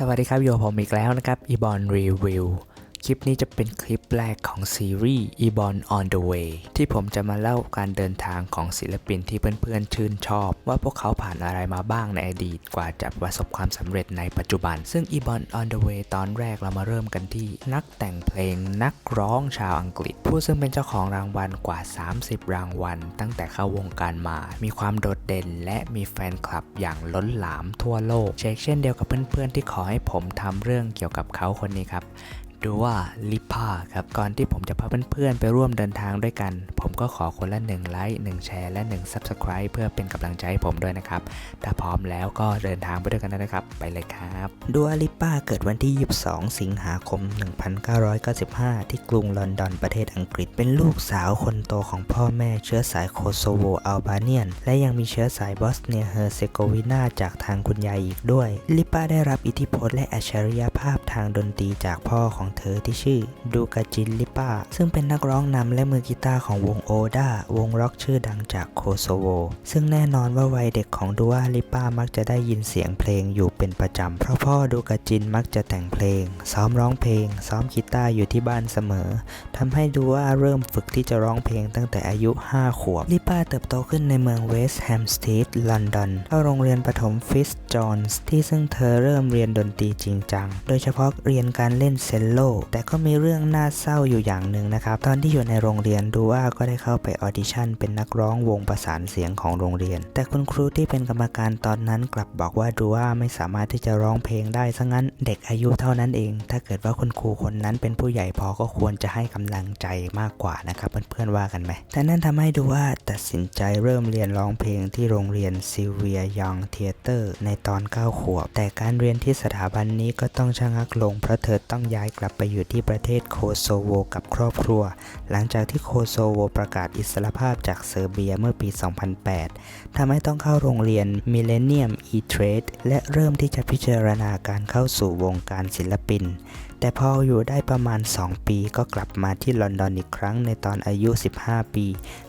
สวัสดีครับอยู่ผมอีกแล้วนะครับอีบอนรีวิว คลิปนี้จะเป็นคลิปแรกของซีรีส์ e b o n on the way ที่ผมจะมาเล่าการเดินทางของศิลปินที่เพื่อนๆชื่นชอบ ว่าพวกเขาผ่านอะไรมาบ้างในอดีตกว่าจะประสบความสำเร็จในปัจจุบัน ซึ่ง e b o n on the way ตอนแรกเรามาเริ่มกันที่ นักแต่งเพลงนักร้องชาวอังกฤษ ผู้ซึ่งเป็นเจ้าของรางวัลกว่า 30 รางวัล ตั้งแต่เข้าวงการมา มีความโดดเด่น และมีแฟนคลับอย่างล้นหลามทั่วโลกเชกเช่นเดียวกับเพื่อนๆที่ขอให้ผมทำเรื่องเกี่ยวกับเขาคนนี้ครับ ดูว่าลิปาครับ ก่อนที่ผมจะพาเพื่อนๆไปร่วมเดินทางด้วยกัน ผมก็ขอคนละ1ไลค์1แชร์และ1 Subscribe เพื่อเป็นกำลังใจให้ผมด้วยนะครับ ถ้าพร้อมแล้วก็เดินทางไปด้วยกันนะครับ ไปเลยครับดูอาลิปาเกิดวันที่ 22 สิงหาคม 1995 ที่กรุงลอนดอนประเทศอังกฤษ เป็นลูกสาวคนโตของพ่อแม่เชื้อสายโคโซโวอัลบาเนียน และยังมีเชื้อสายบอสเนียเฮอร์เซโกวีนาจากทางคุณยายอีกด้วย ลิป้าได้รับอิทธิพลและอัจฉริยภาพทางดนตรีจากพ่อของเธอที่ชื่อดูกาจินลิป้า ซึ่งเป็นนักร้องนำและมือกีตาร์ของวงโอดาวงร็อกชื่อดังจากโคโซโว ซึ่งแน่นอนว่าวัยเด็กของดูอาลิป้ามักจะได้ยินเสียงเพลงอยู่เป็นประจำ เพราะพ่อดูกาจินมักจะแต่งเพลง ซ้อมร้องเพลง ซ้อมกีตาร์อยู่ที่บ้านเสมอทำให้ดูอาเริ่มฝึกที่จะร้องเพลงตั้งแต่อายุ 5 ขวบ ลิป้าเติบโตขึ้นในเมืองเวสต์แฮมสตีดลอนดอนเข้าโรงเรียนประถมฟิสจอนส์ที่ซึ่งเธอเริ่มเรียนดนตรีจริงจัง โดยเฉพาะเรียนการเล่นเซลโลแต่ก็มีเรื่องน่าเศร้าอยู่อย่างหนึ่งนะครับ ตอนที่อยู่ในโรงเรียนดูอาก็ได้เข้าไปออดิชั่น เป็นนักร้องวงประสานเสียงของโรงเรียน แต่คุณครูที่เป็นกรรมการตอนนั้นกลับบอกว่าดูอาไม่สามารถที่จะร้องเพลงได้ซะงั้นเด็กอายุเท่านั้นเอง ถ้าเกิดว่าคุณครูคนนั้นเป็นผู้ใหญ่พอก็ควรจะให้กำลังใจมากกว่านะครับเพื่อนๆว่ากันไหมแต่นั่นทำให้ดูอาตัดสินใจเริ่มเรียนร้องเพลงที่โรงเรียนซิเวียยังเทเตอร์ในตอน9ขวบแต่การเรียนที่สถาบันนี้ก็ต้องชะงักลงเพราะเธอต้องย้ายกลับไปอยู่ที่ประเทศโคโซโวกับครอบครัว หลังจากที่โคโซโวประกาศอิสรภาพจากเซอร์เบียเมื่อปี 2008 ทำให้ต้องเข้าโรงเรียน Millennium E-Trade และเริ่มที่จะพิจารณาการเข้าสู่วงการศิลปินแต่พออยู่ได้ประมาณ 2 ปีก็กลับมาที่ลอนดอนอีกครั้งในตอนอายุ 15 ปี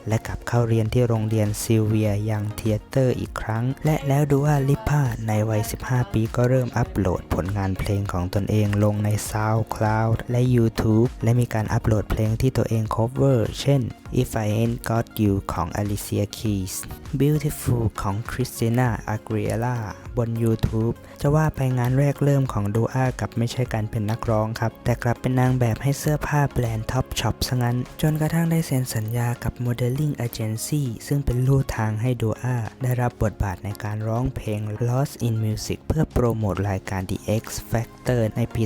และกลับเข้าเรียนที่โรงเรียนซิลเวียยังเทเตอร์อีกครั้ง และแล้วดูว่าลิพาในวัย 15 ปีก็เริ่มอัปโหลดผลงานเพลงของตนเองลงใน SoundCloud และ YouTube และมีการอัปโหลดเพลงที่ตัวเองคอเวอร์ เช่น If I Ain't Got You ของ Alicia Keys Beautiful ของ Christina Aguilera บน YouTube จะว่าไปงานแรกเริ่มของดูอากับไม่ใช่การเป็นนักร้องครับ แต่กลับเป็นนางแบบให้เสื้อผ้าแบรนด์ท็อป Top Shop ซะงั้น จนกระทั่งได้เซ็นสัญญากับ Modeling Agency ซึ่งเป็นลู่ทางให้ดูอาได้รับบทบาทในการร้องเพลง Lost in Music เพื่อโปรโมทรายการ The X Factor ในปี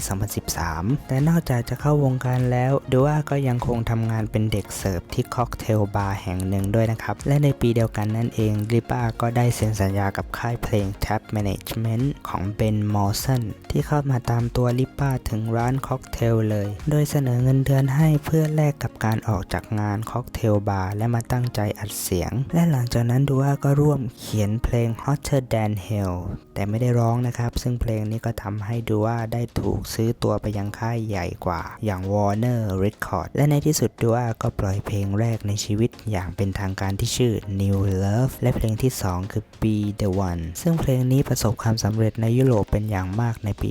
2013 แต่นอกจากจะเข้าวงการแล้วดูอาก็ยังคงทำงานเป็นเด็กเสิร์ฟที่ค็อกเทลบาร์แห่งหนึ่งด้วยนะครับ และในปีเดียวกันนั่นเองลิป้าก็ได้เซ็นสัญญากับค่ายเพลง Tap Management ของเบนมอร์สันที่เข้ามาตามตัวลิป้าถึงร้านค็อกเทลเลย โดยเสนอเงินเดือนให้เพื่อแลกกับการออกจากงานค็อกเทลบาร์และมาตั้งใจอัดเสียง และหลังจากนั้นดูอาก็ร่วมเขียนเพลง Hotter Than Hell แต่ไม่ได้ร้องนะครับ ซึ่งเพลงนี้ก็ทำให้ดูอาได้ถูกซื้อตัวไปยังค่ายใหญ่กว่า อย่าง Warner Record และในที่สุดดูอาก็ปล่อยเพลงแรกในชีวิตอย่างเป็นทางการที่ชื่อ New Love และเพลงที่ 2 คือ Be the One ซึ่งเพลงนี้ประสบความสำเร็จในยุโรปเป็นอย่างมากในปี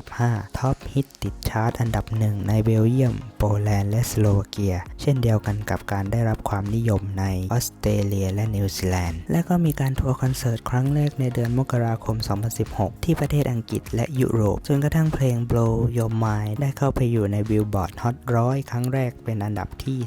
2015 ท็อปฮิตติดชาร์ตอันดับหนึ่งในเบลเยียม โปแลนด์และสโลวาเกีย เช่นเดียวกันกับการได้รับความนิยมในออสเตรเลียและนิวซีแลนด์ และก็มีการทัวร์คอนเสิร์ตครั้งแรกในเดือนมกราคม 2016 ที่ประเทศอังกฤษและยุโรป จนกระทั่งเพลง Blow Your Mind ได้เข้าไปอยู่ในบิลบอร์ดฮอตร้อยครั้งแรกเป็นอันดับที่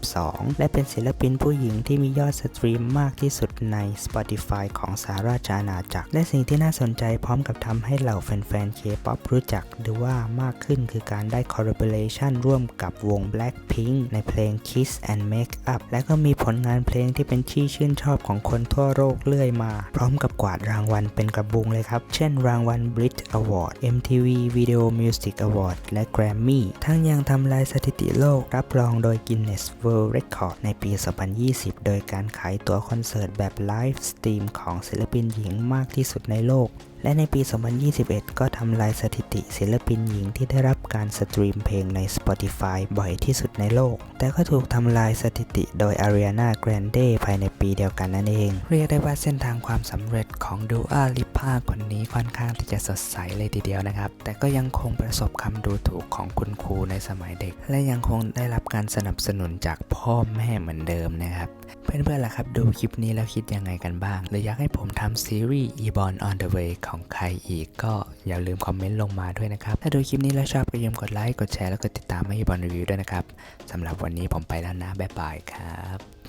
72 และเป็นศิลปินผู้หญิงที่มียอดสตรีมมากที่สุดใน Spotify ของสหราชอาณาจักร และสิ่งที่น่าสนใจพร้อมกับทำให้เหล่าแฟนๆ K-POP รู้จักหรือว่ามากขึ้นคือการได้ collaboration ร่วมกับวง Blackpink ในเพลง Kiss and Make Up และก็มีผลงานเพลงที่เป็นที่ชื่นชอบของคนทั่วโลกเรื่อยมา พร้อมกับกวาดรางวัลเป็นกระบุงเลยครับ เช่นรางวัล Brit Award MTV Video Music Award และ Grammy ทั้งยังทำลายสถิติโลกรับรองโดย Guinness World Record ในปี 2020 โดยการขายตั๋วคอนเสิร์ตแบบไลฟ์สตรีมของศิลปินหญิงมากที่สุดในโลก และในปี 2021 ก็ทำลายสถิติศิลปินหญิงที่ได้รับการสตรีมเพลงใน Spotify บ่อยที่สุดในโลก แต่ก็ถูกทำลายสถิติโดย Ariana Grande ภายในปีเดียวกันนั่นเอง เรียกได้ว่าเส้นทางความสำเร็จของดูอาลิพาคนนี้ค่อนข้างที่จะสดใสเลยทีเดียวนะครับ แต่ก็ยังคงประสบคำดูถูกของคุณครูในสมัยเด็ก และยังคงได้รับการสนับสนุนจากพ่อแม่เหมือนเดิมนะครับเพื่อนๆล่ะครับดูคลิปนี้แล้วคิดยังไงกันบ้างหรืออยากให้ผมทำซีรีส์ e b o n on the way ของใครอีก ก็อย่าลืมคอมเมนต์ลงมาด้วยนะครับ ถ้าดูคลิปนี้แล้วชอบก็อย่าลืมกดไลค์ กดแชร์ แล้วก็ติดตามให้บอลรีวิวด้วยนะครับสำหรับวันนี้ผมไปแล้วนะ บ๊ายบายครับ